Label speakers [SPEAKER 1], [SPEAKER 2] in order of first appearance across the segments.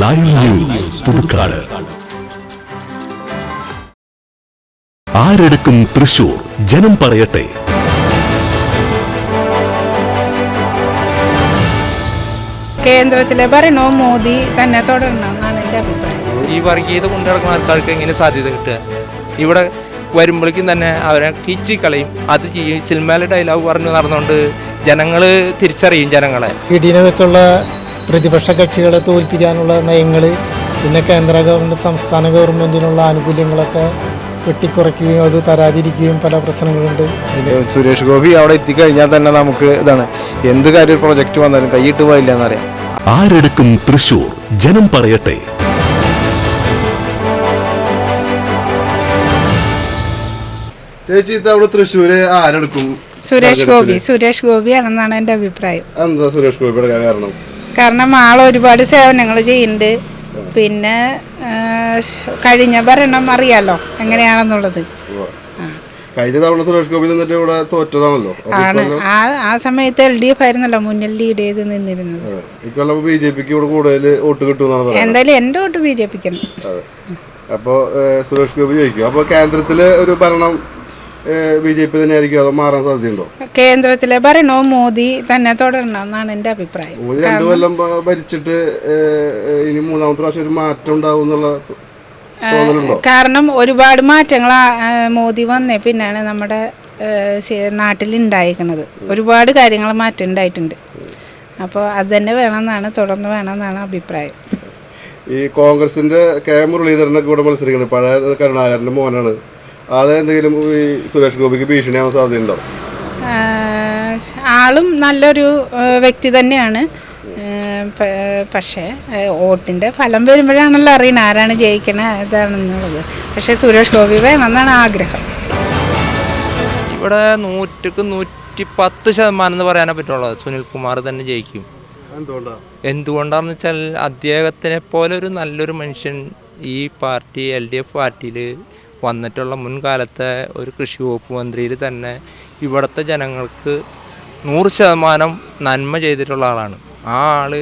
[SPEAKER 1] Live news Puthukkad. ആരെടുക്കും Thrissur? ജനം പറയട്ടെ.
[SPEAKER 2] കേന്ദ്രത്തിലെ പറയണോ മോദി തന്നെ തുടരണം എന്നാണ് എന്റെ അഭിപ്രായം.
[SPEAKER 3] ഈ വർഗീയത കൊണ്ടിറക്കുന്ന ആൾക്കാർക്ക് എങ്ങനെ സാധ്യത കിട്ടുക? ഇവിടെ വരുമ്പോഴേക്കും തന്നെ അവരെ കിച്ചി കളയും. അത് ചെയ്യും സിനിമയിലെ ഡയലോഗ് പറഞ്ഞു നടന്നുകൊണ്ട് ജനങ്ങൾ തിരിച്ചറിയും ജനങ്ങളെ.
[SPEAKER 4] ഇടീനെ വെച്ചുള്ള പ്രതിപക്ഷ കക്ഷികളെ തോൽപ്പിക്കാനുള്ള നയങ്ങൾ പിന്നെ കേന്ദ്ര ഗവൺമെന്റ് സംസ്ഥാന ഗവൺമെന്റിനുള്ള ആനുകൂല്യങ്ങളൊക്കെ വെട്ടിക്കുറയ്ക്കുകയും അത് തരാതിരിക്കുകയും പല പ്രശ്നങ്ങളുണ്ട്.
[SPEAKER 5] സുരേഷ് ഗോപി അവിടെ എത്തിക്കഴിഞ്ഞാൽ തന്നെ നമുക്ക് ഇതാണ് എന്ത് കാര്യം പ്രൊജക്റ്റ് വന്നാലും കൈയിട്ട് പോയില്ല എന്നറിയാം.
[SPEAKER 1] ആരെടുക്കും തൃശൂർ? ജനം പറയട്ടെ.
[SPEAKER 6] ചേച്ചി ഇത്തവണ തൃശ്ശൂര് ആരെടുക്കും
[SPEAKER 2] സുരേഷ് ഗോപി സുരേഷ് ഗോപി ഗോപിയാണെന്നാണ് എന്റെ അഭിപ്രായം.
[SPEAKER 6] എന്താ സുരേഷ് ഗോപിയുടെ കാരണം
[SPEAKER 2] കാരണം ആൾ ഒരുപാട് സേവനങ്ങൾ ചെയ്യുന്നുണ്ട്. പിന്നെ കഴിഞ്ഞ ഭരണം അറിയാലോ എങ്ങനെയാണെന്നുള്ളത്.
[SPEAKER 6] കഴിഞ്ഞ തവണ സുരേഷ് ഗോപി നിന്നിട്ട് ഇവിടെ തോറ്റതാണല്ലോ.
[SPEAKER 2] ആണ്. ആ ആ സമയത്ത് എൽ ഡി എഫ് ആയിരുന്നല്ലോ മുന്നിൽ ലീഡ് ചെയ്ത് നിന്നിരുന്നത്.
[SPEAKER 6] ഇക്കൊല്ലം ബി ജെ പിക്ക് ഇവിടെ കൂടുതൽ വോട്ട് കിട്ടുമെന്നാണ്
[SPEAKER 2] എന്തായാലും എന്റെ വോട്ട് ബി ജെ പിക്കാണ്
[SPEAKER 6] അതെ. അപ്പോ സുരേഷ് ഗോപി ജയിക്കും അപ്പൊ കേന്ദ്രത്തിൽ ഒരു ഭരണം ബി ജെ പി തന്നെ ആയിരിക്കും അതോ മാറാൻ സാധ്യതയുണ്ടോ?
[SPEAKER 2] കേന്ദ്രത്തിലെ ഭരണവും മോദി തന്നെ തുടരണം എന്നാണ് എന്റെ അഭിപ്രായം.
[SPEAKER 6] ഒരു രണ്ടു കൊല്ലം ഭരിച്ചിട്ട് ഇനി മൂന്നാമത്തെ പ്രാവശ്യം ഒരു മാറ്റം ഉണ്ടാവും എന്നുള്ള
[SPEAKER 2] കാരണം ഒരുപാട് മാറ്റങ്ങൾ മോദി വന്നേ പിന്നാണ് നമ്മുടെ നാട്ടിൽ ഉണ്ടായിരിക്കുന്നത് ഒരുപാട് കാര്യങ്ങൾ മാറ്റം ഉണ്ടായിട്ടുണ്ട്. അപ്പോൾ അത് തന്നെ വേണമെന്നാണ് തുടർന്ന് വേണമെന്നാണ് അഭിപ്രായം.
[SPEAKER 6] ഈ കോൺഗ്രസിന്റെ കെ മുരളീധരനൊക്കെ ഇവിടെ മത്സരിക്കുന്നത്. പഴയ കരുണാകരന്റെ മോനാണ്. ആളെ എന്തെങ്കിലും ഈ സുരേഷ് ഗോപിക്ക് ഭീഷണിയാവാൻ സാധ്യതയുണ്ടോ?
[SPEAKER 2] ആളും നല്ലൊരു വ്യക്തി തന്നെയാണ്. പക്ഷേ വോട്ടിന്റെ ഫലം വരുമ്പോഴാണല്ലോ അറിയണത് ആരാണ് ജയിക്കണ ഇതാണെന്നുള്ളത് പക്ഷേ സുരേഷ് ഗോപി നന്നാണ് ആഗ്രഹം.
[SPEAKER 3] ഇവിടെ നൂറ്റിക്ക് നൂറ്റി പത്ത് ശതമാനം എന്ന് പറയാനേ പറ്റുള്ളൂ. സുനിൽ കുമാർ തന്നെ ജയിക്കും.
[SPEAKER 6] എന്തുകൊണ്ടാന്ന്
[SPEAKER 3] എന്തുകൊണ്ടാണെന്ന് വെച്ചാൽ അദ്ദേഹത്തിനെ പോലെ ഒരു നല്ലൊരു മനുഷ്യൻ ഈ പാർട്ടി എൽ ഡി എഫ് പാർട്ടിയിൽ വന്നിട്ടുള്ള മുൻകാലത്തെ ഒരു കൃഷി വകുപ്പ് മന്ത്രിയിൽ തന്നെ ഇവിടുത്തെ ജനങ്ങൾക്ക് നൂറ് ശതമാനം നന്മ ചെയ്തിട്ടുള്ള ആളാണ്. ആ ആൾ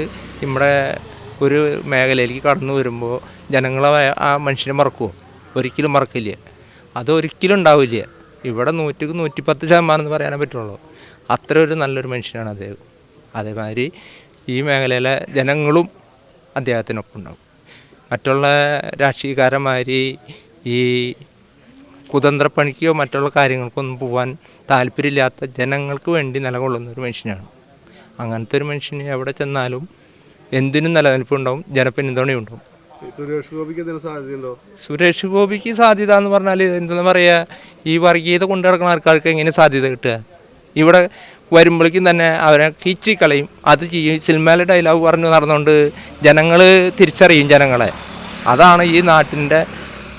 [SPEAKER 3] ഇവിടെ ഒരു മേഖലയിലേക്ക് കടന്നു വരുമ്പോൾ ജനങ്ങളെ ആ മനുഷ്യനെ മറക്കുമോ ഒരിക്കലും മറക്കില്ല. അതൊരിക്കലും ഉണ്ടാവില്ല. ഇവിടെ നൂറ്റിക്ക് നൂറ്റിപ്പത്ത് ശതമാനം എന്ന് പറയാനേ പറ്റുള്ളൂ. അത്ര ഒരു നല്ലൊരു മനുഷ്യനാണ് അദ്ദേഹം. അതേമാതിരി ഈ മേഖലയിലെ ജനങ്ങളും അദ്ദേഹത്തിനൊപ്പം ഉണ്ടാവും മറ്റുള്ള രാഷ്ട്രീയക്കാരന്മാര് ഈ കുതന്ത്രപ്പണിക്കോ മറ്റുള്ള കാര്യങ്ങൾക്കൊന്നും പോകാൻ താല്പര്യമില്ലാത്ത ജനങ്ങൾക്ക് വേണ്ടി നിലകൊള്ളുന്ന ഒരു മനുഷ്യനാണ്. അങ്ങനത്തെ ഒരു മനുഷ്യന് എവിടെ ചെന്നാലും എന്തിനും നിലനിൽപ്പുണ്ടാവും ജനപിന്തുണയുണ്ടാവും.
[SPEAKER 6] സുരേഷ് ഗോപിക്ക് സാധ്യതയുണ്ടോ?
[SPEAKER 3] സുരേഷ് ഗോപിക്ക് സാധ്യത എന്ന് പറഞ്ഞാൽ എന്താ പറയുക ഈ വർഗീയത കൊണ്ടു നടക്കുന്ന ആൾക്കാർക്ക് എങ്ങനെ സാധ്യത കിട്ടുക? ഇവിടെ വരുമ്പോഴേക്കും തന്നെ അവരെ കിച്ചിക്കളയും അത് ചെയ്യും സിനിമയിലെ ഡയലോഗ് പറഞ്ഞു നടന്നുകൊണ്ട് ജനങ്ങൾ തിരിച്ചറിയും ജനങ്ങളെ. അതാണ് ഈ നാട്ടിന്റെ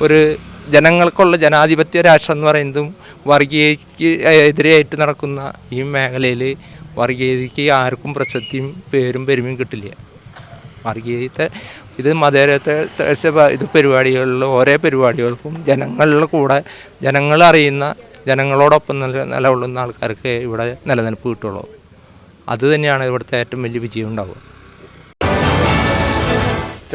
[SPEAKER 3] ഒരു ജനങ്ങൾക്കുള്ള ജനാധിപത്യ രാഷ്ട്രം എന്ന് പറയുന്നതും വർഗീയതയ്ക്ക് എതിരെയായിട്ട് നടക്കുന്ന ഈ മേഖലയിൽ വർഗീയതയ്ക്ക് ആർക്കും പ്രശസ്തിയും പേരും പെരുമയും കിട്ടില്ല. വർഗീയത്തെ ഇത് മതേരത്തെ ഇത് പരിപാടികളിൽ ഓരോ പരിപാടികൾക്കും ജനങ്ങളുടെ കൂടെ ജനങ്ങൾ അറിയുന്ന ജനങ്ങളോടൊപ്പം നില നിലകൊള്ളുന്ന ആൾക്കാർക്ക് ഇവിടെ നിലനിൽപ്പ് കിട്ടുള്ളൂ. അത് തന്നെയാണ് ഇവിടുത്തെ ഏറ്റവും വലിയ വിജയം ഉണ്ടാവുക.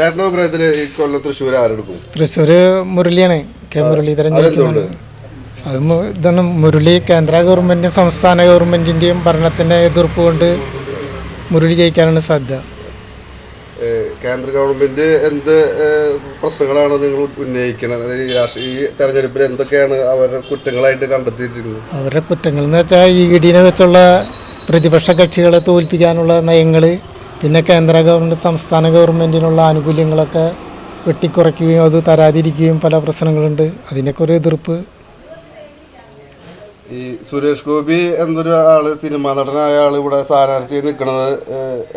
[SPEAKER 6] ചേട്ടന്റെ അഭിപ്രായത്തിൽ ഈ കൊല്ലം തൃശ്ശൂർ ആരെടുക്കും?
[SPEAKER 4] തൃശ്ശൂർ മുരളിയാണ്. കെ മുരളീധരൻ? ജയിക്കുന്നുണ്ട്. അത് ഇതാണ് മുരളി കേന്ദ്ര ഗവൺമെന്റും സംസ്ഥാന ഗവൺമെന്റിന്റെയും ഭരണത്തിന്റെ എതിർപ്പ് കൊണ്ട് മുരളി ജയിക്കാനാണ് സാധ്യത.
[SPEAKER 6] കേന്ദ്ര ഗവൺമെന്റ് എന്ത് പ്രശ്നങ്ങളാണ് നിങ്ങൾ ഉന്നയിക്കുന്നത് ഈ തെരഞ്ഞെടുപ്പിൽ എന്തൊക്കെയാണ് അവരുടെ കുറ്റങ്ങളായിട്ട് കണ്ടെത്തിയിരിക്കുന്നത്?
[SPEAKER 4] അവരുടെ കുറ്റങ്ങൾ എന്ന് വെച്ചാൽ ഈ ഡിനെ വെച്ചുള്ള പ്രതിപക്ഷ കക്ഷികളെ തോൽപ്പിക്കാനുള്ള നയങ്ങൾ പിന്നെ കേന്ദ്ര ഗവൺമെന്റ് സംസ്ഥാന ഗവൺമെന്റിനുള്ള ആനുകൂല്യങ്ങളൊക്കെ വെട്ടിക്കുറയ്ക്കുകയും അത് തരാതിരിക്കുകയും പല പ്രശ്നങ്ങളുണ്ട്. അതിനൊക്കെ ഒരു എതിർപ്പ്.
[SPEAKER 6] ഈ സുരേഷ് ഗോപി എന്നൊരു ആൾ സിനിമാ നടനായ ആൾ ഇവിടെ സ്ഥാനാർത്ഥി നിൽക്കുന്നത്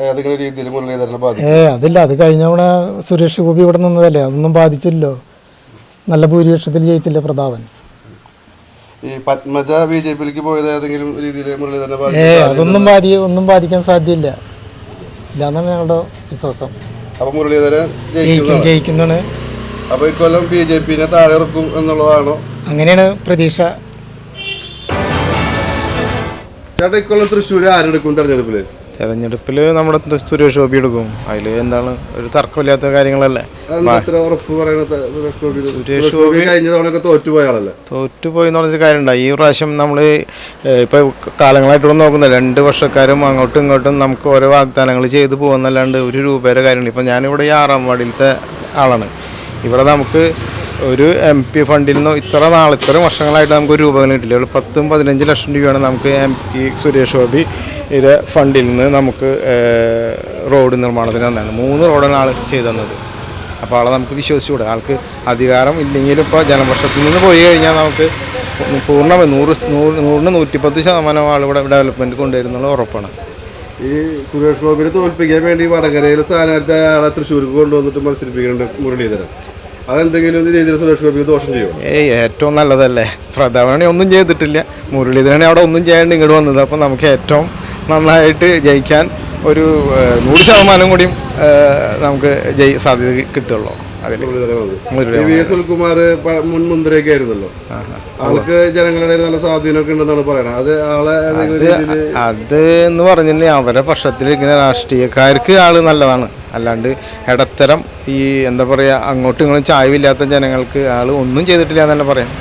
[SPEAKER 6] ഏതെങ്കിലും രീതിയിൽ മുരളീധരനെ ബാധിക്കും
[SPEAKER 4] ഏ അതില്ല. അത് കഴിഞ്ഞ തവണ സുരേഷ് ഗോപി ഇവിടെ നിന്നതല്ലേ? അതൊന്നും ബാധിച്ചില്ലല്ലോ. നല്ല ഭൂരിപക്ഷത്തിൽ ജയിച്ചില്ലേ പ്രതാപൻ?
[SPEAKER 6] ഈ പത്മജ ബി ജെ പിയിലേക്ക് പോയത് ഏതെങ്കിലും രീതിയിൽ മുരളീധരനെ
[SPEAKER 4] ഏ അതൊന്നും ബാധി ഒന്നും ബാധിക്കാൻ ഞങ്ങളുടെ വിശ്വാസം.
[SPEAKER 6] അപ്പൊ മുരളീധരൻ
[SPEAKER 4] ജയിക്കും
[SPEAKER 6] ജയിക്കുന്നതാണ്.
[SPEAKER 4] ജയിക്കുന്നതാണ്
[SPEAKER 6] അപ്പൊ ഇക്കൊല്ലം ബി ജെ പിന്നെ താഴെ ഇറക്കും എന്നുള്ളതാണോ?
[SPEAKER 4] അങ്ങനെയാണ് പ്രതീക്ഷ.
[SPEAKER 6] ചേട്ടാ ഇക്കൊല്ലം തൃശ്ശൂർ ആരെടുക്കും തെരഞ്ഞെടുപ്പിൽ?
[SPEAKER 5] തെരഞ്ഞെടുപ്പിൽ നമ്മുടെ സുരേഷ് ഗോപി എടുക്കും. അതിൽ എന്താണ് ഒരു തർക്കമില്ലാത്ത കാര്യങ്ങളല്ലേ?
[SPEAKER 6] സുരേഷ് ഗോപി തവണയൊക്കെ തോറ്റുപോയ
[SPEAKER 5] എന്ന് പറഞ്ഞൊരു കാര്യമുണ്ട്. ഈ പ്രാവശ്യം നമ്മൾ ഇപ്പോൾ കാലങ്ങളായിട്ടൊന്നും നോക്കുന്ന രണ്ട് വർഷക്കാരും അങ്ങോട്ടും ഇങ്ങോട്ടും നമുക്ക് ഓരോ വാഗ്ദാനങ്ങൾ ചെയ്തു പോകുന്നല്ലാണ്ട് ഒരു രൂപയുടെ കാര്യമുണ്ട് ഇപ്പം ഞാനിവിടെ ഈ ആറാം വാർഡിലത്തെ ആളാണ്. ഇവിടെ നമുക്ക് ഒരു എം പി ഫണ്ടിൽ നിന്ന് ഇത്ര നാൾ ഇത്ര വർഷങ്ങളായിട്ട് നമുക്ക് ഒരു രൂപ കിട്ടില്ല ഒരു പത്തും പതിനഞ്ച് ലക്ഷം രൂപയാണ് നമുക്ക് എം പി സുരേഷ് ഗോപി ഇത് ഫണ്ടിൽ നിന്ന് നമുക്ക് റോഡ് നിർമ്മാണത്തിന് തന്നെയാണ് മൂന്ന് റോഡാണ് ആൾ ചെയ്തു തന്നത്. അപ്പോൾ ആളെ നമുക്ക് വിശ്വസിച്ചുകൂടെ. ആൾക്ക് അധികാരം ഇല്ലെങ്കിലും ഇപ്പോൾ ജനപക്ഷത്തിൽ നിന്ന് പോയി കഴിഞ്ഞാൽ നമുക്ക് പൂർണ നൂറ് നൂറ് നൂറിന് നൂറ്റിപ്പത്ത് ശതമാനം ആളിവിടെ ഡെവലപ്മെന്റ് കൊണ്ടുവരുന്നുള്ള ഉറപ്പാണ്.
[SPEAKER 6] ഈ സുരേഷ് ഗോപിനെ തോൽപ്പിക്കാൻ വേണ്ടി വടകരയിലെ സ്ഥാനാർത്ഥി ആളെ തൃശ്ശൂർക്ക് കൊണ്ടുവന്നിട്ട് മത്സരിപ്പിക്കുന്നുണ്ട് മുരളീധരൻ. അതെന്തെങ്കിലും രീതിയിൽ സുരേഷ് ഗോപിക്ക് ദോഷം ചെയ്യും?
[SPEAKER 5] ഏയ് ഏറ്റവും നല്ലതല്ലേ. പ്രധാനമണി ഒന്നും ചെയ്തിട്ടില്ല. മുരളീധരനെ അവിടെ ഒന്നും ചെയ്യാണ്ട് ഇങ്ങോട്ട് വന്നത്. അപ്പം നമുക്ക് ഏറ്റവും നന്നായിട്ട് ജയിക്കാൻ ഒരു നൂറ് ശതമാനം കൂടിയും നമുക്ക് ജയി സാധ്യത കിട്ടുള്ളൂ. അതിൽ
[SPEAKER 6] വി എസ് സുൽകുമാർ മുൻ മുൻതരയൊക്കെ ആയിരുന്നല്ലോ. ആൾക്ക് ജനങ്ങളുടെ ഇടയിൽ നല്ല സ്വാധീനമൊക്കെ ഉണ്ടെന്നാണ് പറയുന്നത് അത് ആളെ
[SPEAKER 5] എന്ന് പറഞ്ഞില്ലേ അവരെ പക്ഷത്തിലിരിക്കുന്ന രാഷ്ട്രീയക്കാർക്ക് ആൾ നല്ലതാണ്. അല്ലാണ്ട് ഇടത്തരം ഈ എന്താ പറയുക അങ്ങോട്ടും ഇങ്ങോട്ടും ചായവില്ലാത്ത ജനങ്ങൾക്ക് ആൾ ഒന്നും ചെയ്തിട്ടില്ല എന്നല്ല പറയാം.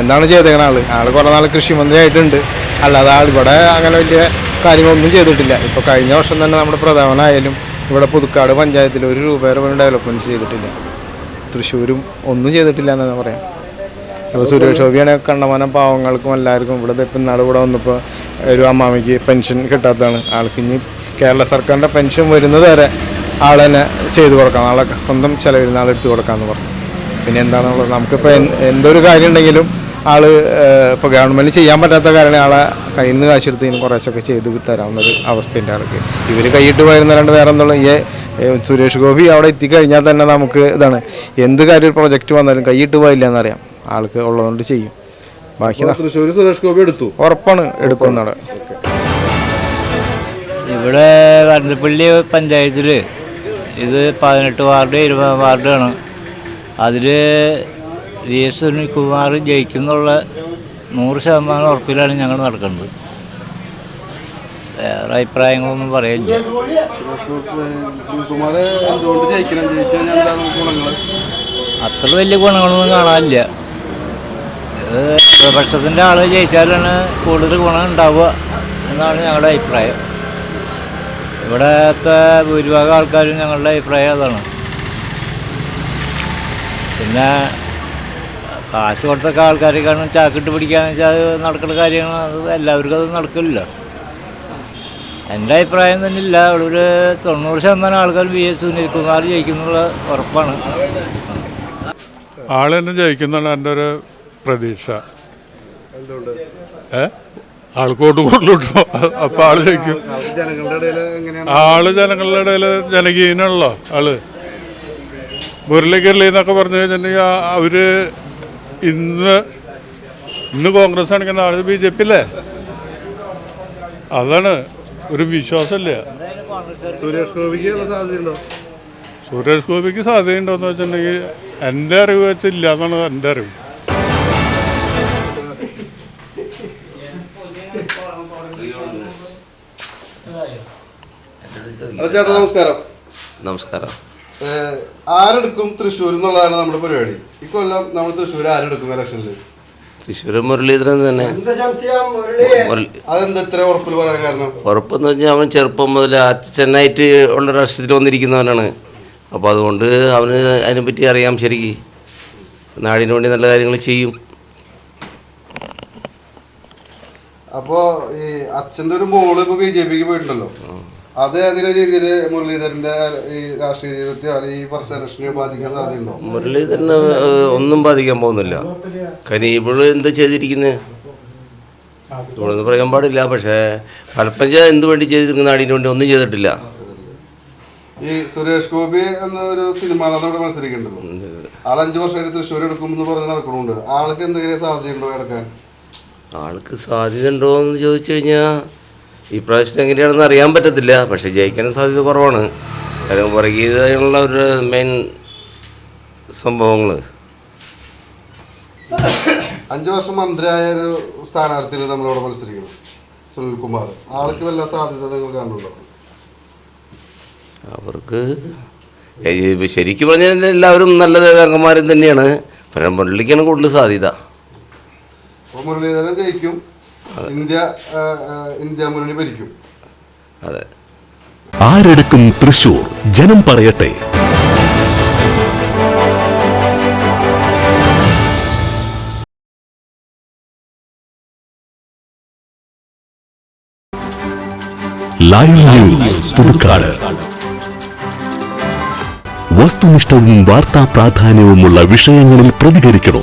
[SPEAKER 5] എന്താണ് ചെയ്തേക്കണ ആൾ ആൾ കുറേ നാൾ കൃഷിമന്ത്രി ആയിട്ടുണ്ട്. അല്ലാതെ ആൾ ഇവിടെ അങ്ങനെ വലിയ കാര്യങ്ങളൊന്നും ചെയ്തിട്ടില്ല. ഇപ്പോൾ കഴിഞ്ഞ വർഷം തന്നെ നമ്മുടെ പ്രധാനമായാലും ഇവിടെ പുതുക്കാട് പഞ്ചായത്തിൽ ഒരു രൂപ വരെ പോലും ഡെവലപ്മെന്റ് ചെയ്തിട്ടില്ല. തൃശ്ശൂരും ഒന്നും ചെയ്തിട്ടില്ല എന്നാണ് പറയാം. അപ്പോൾ സുരേഷ് ഗോപിയാണ് കണ്ടമാനം പാവങ്ങൾക്കും എല്ലാവർക്കും ഇവിടെ ഇപ്പം നാളെ ഇവിടെ വന്നപ്പോൾ ഒരു അമ്മാമയ്ക്ക് പെൻഷൻ കിട്ടാത്തതാണ്. ആൾക്ക് ഇനി കേരള സർക്കാരിന്റെ പെൻഷൻ വരുന്നത് വരെ ആൾ തന്നെ ചെയ്തു കൊടുക്കാം ആളെ സ്വന്തം ചിലവിൽ നിന്ന് ആളെടുത്ത് കൊടുക്കാമെന്ന് പറഞ്ഞു. പിന്നെ എന്താണുള്ളത് നമുക്കിപ്പോൾ എന്ത് എന്തൊരു കാര്യം ഉണ്ടെങ്കിലും ആൾ ഇപ്പോൾ ഗവൺമെന്റ് ചെയ്യാൻ പറ്റാത്ത കാര്യം ആളെ കയ്യിൽ നിന്ന് കാശെടുത്ത് ഇനി കുറേശ്ശൊക്കെ ചെയ്ത് തരാവുന്ന ഒരു അവസ്ഥയുണ്ട് ആൾക്ക്. ഇവർ കൈയിട്ട് പോയിരുന്നല്ലാണ്ട് വേറെ എന്നുള്ള ഈ സുരേഷ് ഗോപി അവിടെ എത്തിക്കഴിഞ്ഞാൽ തന്നെ നമുക്ക് ഇതാണ് എന്ത് കാര്യം ഒരു പ്രൊജക്റ്റ് വന്നാലും കൈയിട്ട് പോയില്ല എന്നറിയാം ആൾക്ക് ഉള്ളതുകൊണ്ട് ചെയ്യും. ബാക്കി
[SPEAKER 6] തൃശ്ശൂർ സുരേഷ് ഗോപി എടുത്തു.
[SPEAKER 5] ഉറപ്പാണ് എടുക്കുന്നവിടെ
[SPEAKER 7] ഇവിടെ കടന്നപ്പള്ളി പഞ്ചായത്തിൽ ഇത് പതിനെട്ട് വാർഡ് ഇരുപത് വാർഡാണ്. അതിൽ വി എസ് സുനിൽകുമാർ ജയിക്കുന്നുള്ള നൂറ് ശതമാനം ഉറപ്പിലാണ് ഞങ്ങൾ നടക്കുന്നത്. വേറെ അഭിപ്രായങ്ങളൊന്നും പറയില്ല? അത്ര വലിയ ഗുണങ്ങളൊന്നും കാണാനില്ല. പ്രതിപക്ഷത്തിന്റെ ആൾ ജയിച്ചാലാണ് കൂടുതൽ ഗുണം ഉണ്ടാവുക എന്നാണ് ഞങ്ങളുടെ അഭിപ്രായം. ഇവിടത്തെ ഭൂരിഭാഗം ആൾക്കാരും ഞങ്ങളുടെ അഭിപ്രായം അതാണ്. പിന്നെ കാശ് കൊടുത്തൊക്കെ ആൾക്കാരെക്കാളും ചാക്കിട്ട് പിടിക്കാന്ന് വെച്ചാൽ അത് നടക്കുന്ന കാര്യങ്ങൾ അത് എല്ലാവർക്കും അത് നടക്കില്ല എന്റെ അഭിപ്രായം തന്നെ ഇല്ല. അവിടെ ഒരു തൊണ്ണൂറ് ശതമാനം ആൾക്കാർ ബി എസ് സുനിൽകുമാർ ജയിക്കുന്നുള്ള ഉറപ്പാണ്.
[SPEAKER 8] ആൾ തന്നെ ജയിക്കുന്നതാണ് എന്റെ ഒരു പ്രതീക്ഷ. ഏ? ആൾക്ക് കൂടുതലോട്ട് അപ്പൊ ആൾ ജയിക്കും
[SPEAKER 6] എങ്ങനെയാണ്?
[SPEAKER 8] ആൾ ജനങ്ങളുടെ ഇടയിൽ ജനകീയനാണല്ലോ ആൾ. മുരളി എന്നൊക്കെ പറഞ്ഞു കഴിഞ്ഞിട്ടുണ്ടെങ്കിൽ അവർ ഇന്ന് ഇന്ന് കോൺഗ്രസ് ആണെങ്കിൽ നാളെ ബി ജെ പി അല്ലേ? അതാണ് ഒരു വിശ്വാസമില്ല.
[SPEAKER 6] സുരേഷ് ഗോപിക്ക് സാധ്യതയുണ്ടോ?
[SPEAKER 8] സുരേഷ് ഗോപിക്ക് സാധ്യതയുണ്ടോയെന്ന് വെച്ചിട്ടുണ്ടെങ്കിൽ എന്റെ അറിവ് വെച്ചില്ല എന്നാണ് എന്റെ അറിവ്.
[SPEAKER 6] ചേട്ടാ നമസ്കാരം.
[SPEAKER 9] നമസ്കാരം.
[SPEAKER 6] ആരെടുക്കും തൃശ്ശൂർ എന്നുള്ളതാണ് നമ്മുടെ പരിപാടി? ഇക്കൊല്ലം നമ്മൾ തൃശ്ശൂർ ആരെടുക്കും ഇലക്ഷനിൽ
[SPEAKER 9] തൃശ്ശൂർ മുരളീധരൻ തന്നെ. മുരളി?
[SPEAKER 6] അതെന്താ ഇത്ര ഉറപ്പിൽ പറയാൻ കാരണം?
[SPEAKER 9] ഉറപ്പെന്ന് പറഞ്ഞാൽ അവൻ ചെറുപ്പം മുതൽ അച്ഛനായിട്ട് ഉള്ള രാഷ്ട്രീയത്തിൽ വന്നിരിക്കുന്നവനാണ്. അപ്പോൾ അതുകൊണ്ട് അവന് അതിനെപ്പറ്റി അറിയാം ശരിക്ക്. നാടിനു വേണ്ടി നല്ല കാര്യങ്ങൾ ചെയ്യും.
[SPEAKER 6] അപ്പോ ഈ അച്ഛന്റെ ഒരു മോൾ ഇപ്പൊ ബി ജെ പിക്ക് പോയിട്ടുണ്ടല്ലോ. അത് അതിലെ രീതിയിൽ മുരളീധരന്റെ ഈ രാഷ്ട്രീയ ജീവിതത്തെ അല്ലെങ്കിൽ ഈ ഇലക്ഷനെ ബാധിക്കാൻ സാധ്യതയുണ്ടോ?
[SPEAKER 9] മുരളീധരന് ഒന്നും ബാധിക്കാൻ പോകുന്നില്ല. കാര്യം ഇപ്പോഴും എന്താ ചെയ്തിരിക്കുന്നത് ഇവളൊന്നും പറയാൻ പാടില്ല. പക്ഷേ പലപ്പഞ്ച എന്ത് വേണ്ടി ചെയ്തിരിക്കുന്ന നാടിന് വേണ്ടി ഒന്നും ചെയ്തിട്ടില്ല.
[SPEAKER 6] ഈ സുരേഷ് ഗോപി എന്ന ഒരു സിനിമ നടൻ ഇവിടെ മത്സരിക്കുന്നുണ്ടല്ലോ ആൾ അഞ്ചു വർഷമായിട്ട് തൃശ്ശൂർ എടുക്കുമെന്ന് പറഞ്ഞ് നടക്കണുണ്ട് ആൾക്ക് എന്തെങ്കിലും സാധ്യതയുണ്ടോ എടുക്കാൻ
[SPEAKER 9] ആൾക്ക് സാധ്യത ഉണ്ടോ എന്ന് ചോദിച്ചു കഴിഞ്ഞാൽ ഈ പ്രാവശ്യം എങ്ങനെയാണെന്ന് അറിയാൻ പറ്റത്തില്ല. പക്ഷേ ജയിക്കാനും സാധ്യത കുറവാണ്. കാര്യം വർഗീയതയുള്ള ഒരു മെയിൻ സംഭവങ്ങൾ
[SPEAKER 6] അഞ്ചു വർഷം മന്ത്രിയായ ഒരു സ്ഥാനാർത്ഥിയിൽ നമ്മളിവിടെ മത്സരിക്കണം. സുനിൽകുമാർ ആൾക്ക് വല്ല സാധ്യത നിങ്ങൾ കാണുന്നുണ്ടോ?
[SPEAKER 9] അവർക്ക് ശരിക്കും പറഞ്ഞാൽ എല്ലാവരും നല്ല നേതാക്കന്മാരും തന്നെയാണ്. പക്ഷേ മുരളിക്കാണ് കൂടുതൽ സാധ്യത.
[SPEAKER 6] മുരളീധരൻ ജയിക്കും. ഇന്ത്യ ഇന്ത്യ മുന്നണി ഭരിക്കും.
[SPEAKER 9] അതെ.
[SPEAKER 1] ആരെടുക്കും തൃശൂർ? ജനം പറയട്ടെ. Live news Puthukkad. വസ്തുനിഷ്ഠവും വാർത്താ പ്രാധാന്യവുമുള്ള വിഷയങ്ങളിൽ പ്രതികരിക്കണോ?